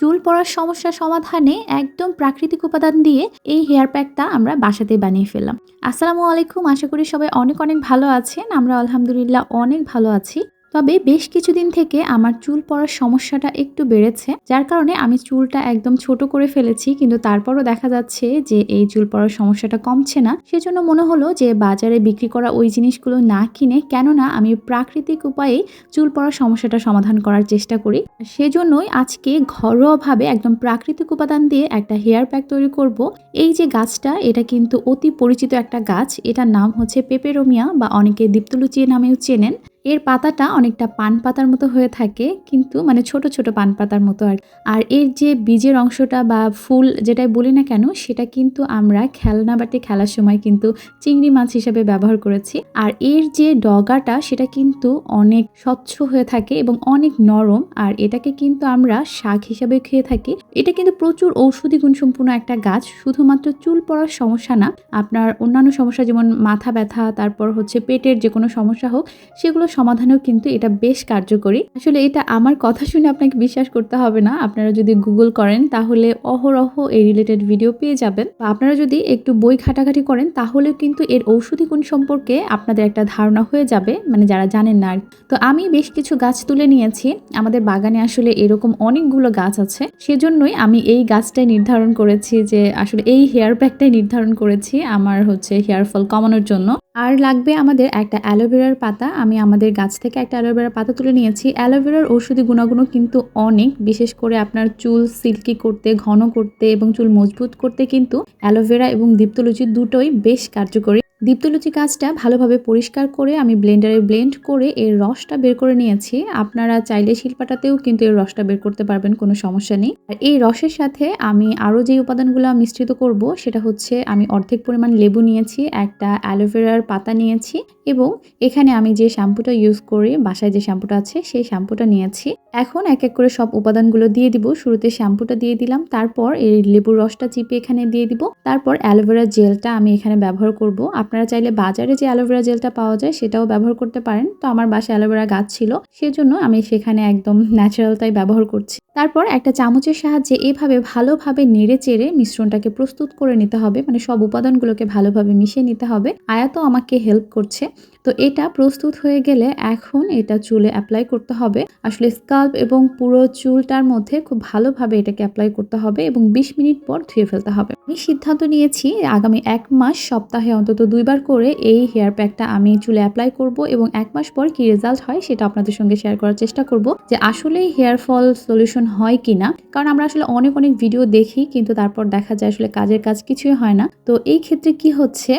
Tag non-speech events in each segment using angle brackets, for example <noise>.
চুল পড়ার সমস্যা সমাধানে একদম প্রাকৃতিক উপাদান দিয়ে এই হেয়ার প্যাকটা আমরা বাসাতে বানিয়ে ফেললাম। আসসালামু আলাইকুম, আশা করি সবাই অনেক অনেক ভালো আছেন। আমরা আলহামদুলিল্লাহ অনেক ভালো আছি। তবে বেশ কিছুদিন থেকে আমার চুল পড়ার সমস্যাটা একটু বেড়েছে, যার কারণে আমি চুলটা একদম ছোট করে ফেলেছি, কিন্তু তারপরও দেখা যাচ্ছে যে এই চুল পড়ার সমস্যাটা কমছে না। সেজন্য মনে হলো যে বাজারে বিক্রি করা ওই জিনিসগুলো না কিনে, কেননা আমি প্রাকৃতিক উপায়ে চুল পড়ার সমস্যাটা সমাধান করার চেষ্টা করি। সেজন্যই আজকে ঘরোয়াভাবে একদম প্রাকৃতিক উপাদান দিয়ে একটা হেয়ার প্যাক তৈরি করব। এই যে গাছটা, এটা কিন্তু অতি পরিচিত একটা গাছ, এটার নাম হচ্ছে পেপেরোমিয়া বা অনেকে দীপ্তলুচি নামেও চেনেন। এর পাতাটা অনেকটা পান পাতার মতো হয়ে থাকে, কিন্তু মানে ছোট ছোট পান পাতার মতো আর আর এর যে বীজের অংশটা বা ফুল যেটাই বলি না কেন, সেটা কিন্তু আমরা খেলনা বাটি খেলার সময় কিন্তু চিংড়ি মাছ হিসেবে ব্যবহার করেছি। আর এর যে ডগাটা, সেটা কিন্তু অনেক স্বচ্ছ হয়ে থাকে এবং অনেক নরম। আর এটাকে কিন্তু আমরা শাক হিসাবে খেয়ে থাকি। এটা কিন্তু প্রচুর ঔষধি গুণসম্পন্ন একটা গাছ, শুধুমাত্র চুল পড়ার সমস্যা না, আপনার অন্যান্য সমস্যা যেমন মাথা ব্যথা, তারপর হচ্ছে পেটের যে কোনো সমস্যা হোক, সেগুলো সমাধানেও কিন্তু এটা বেশ কার্যকরী। আসলে এটা আমার কথা শুনে আপনাকে বিশ্বাস করতে হবে না। আপনারা যদি গুগল করেন, তাহলে অহরহ এই রিলেটেড ভিডিও পেয়ে যাবেন। বা আপনারা যদি একটু বই ঘাটাঘাটি করেন, তাহলেও কিন্তু এর ঔষধি গুণ সম্পর্কে আপনাদের একটা ধারণা হয়ে যাবে মানে যারা জানেন না তো আমি বেশ কিছু গাছ তুলে নিয়েছি। আমাদের বাগানে আসলে এরকম অনেকগুলো গাছ আছে। সেজন্যই আমি এই গাছটাই নির্ধারণ করেছি যে, আসলে এই হেয়ার প্যাকটাই নির্ধারণ করেছি আমার হচ্ছে হেয়ার ফল কমানোর জন্য। আর লাগবে আমাদের একটা অ্যালোভেরার পাতা। আমি আমাদের গাছ থেকে একটা অ্যালোভেরার পাতা তুলে নিয়েছি। অ্যালোভেরার ঔষধি গুণাগুণ কিন্তু অনেক। বিশেষ করে আপনার চুল সিল্কি করতে, ঘন করতে এবং চুল মজবুত করতে কিন্তু অ্যালোভেরা এবং দীপ্তলুচি দুটোই বেশ কার্যকরী। দীপ্তলুচি গাছটা ভালোভাবে পরিষ্কার করে আমি ব্লেন্ডারে ব্লেন্ড করে এর রসটা বের করে নিয়েছি। আপনারা চাইলে শিল্পাটাতেও কিন্তু এর রসটা বের করতে পারবেন, কোনো সমস্যা নেই। আর এই রসের সাথে আমি আরও যে উপাদানগুলো মিশ্রিত করব, সেটা হচ্ছে আমি অর্ধেক পরিমাণ লেবু নিয়েছি, একটা অ্যালোভেরার পাতা নিয়েছি এবং এখানে আমি যে শ্যাম্পুটা ইউজ করি, বাসায় যে শ্যাম্পুটা আছে, সেই শ্যাম্পুটা নিয়েছি। এখন এক এক করে সব উপাদানগুলো দিয়ে দিব, শুরুতে শ্যাম্পুটা দিয়ে দিলাম, তারপর এই লেবুর রসটা চিপে এখানে দিয়ে দিব, তারপর অ্যালোভেরা জেলটা আমি এখানে ব্যবহার করব। আপনারা চাইলে বাজারে যে অ্যালোভেরা জেলটা পাওয়া যায় সেটাও ব্যবহার করতে পারেন। তো আমার বাসায় অ্যালোভেরা গাছ ছিল, সেজন্য আমি সেখানে একদম <laughs> ন্যাচারালটাই ব্যবহার করছি। তারপর একটা চামচের সাহায্যে এভাবে ভালোভাবে নেড়ে চেড়ে মিশ্রণটাকে প্রস্তুত করে নিতে হবে। মানে সব উপাদানগুলোকে ভালোভাবে মিশিয়ে নিতে হবে। আয়াতও আমাকে হেল্প করছে। তো এটা প্রস্তুত হয়ে গেলে এখন এটা চুলে অ্যাপ্লাই করতে হবে। আসলে স্কাল্প এবং পুরো চুলটার মধ্যে খুব ভালোভাবে এটাকে অ্যাপ্লাই করতে হবে এবং বিশ মিনিট পর ধুয়ে ফেলতে হবে। আমি সিদ্ধান্ত নিয়েছি আগামী এক মাস, সপ্তাহে অন্তত দুইবার করে এই হেয়ার প্যাকটা আমি চুলে অ্যাপ্লাই করব এবং এক মাস পর কি রেজাল্ট হয় সেটা আপনাদের সঙ্গে শেয়ার করার চেষ্টা করব যে আসলেই হেয়ার ফল সলিউশন হয় কি না কারণ আমরা আসলে অনেক অনেক ভিডিও দেখি, কিন্তু তারপর দেখা যায় আসলে কাজের কাজ কিছুই হয় না। তো এই ক্ষেত্রে কি হচ্ছে,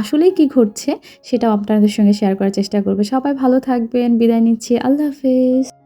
আসলেই কি ঘটছে, সেটাও আপনাদের সঙ্গে শেয়ার করার চেষ্টা করবে। সবাই ভালো থাকবেন, বিদায় নিচ্ছি, আল্লাহ হাফেজ।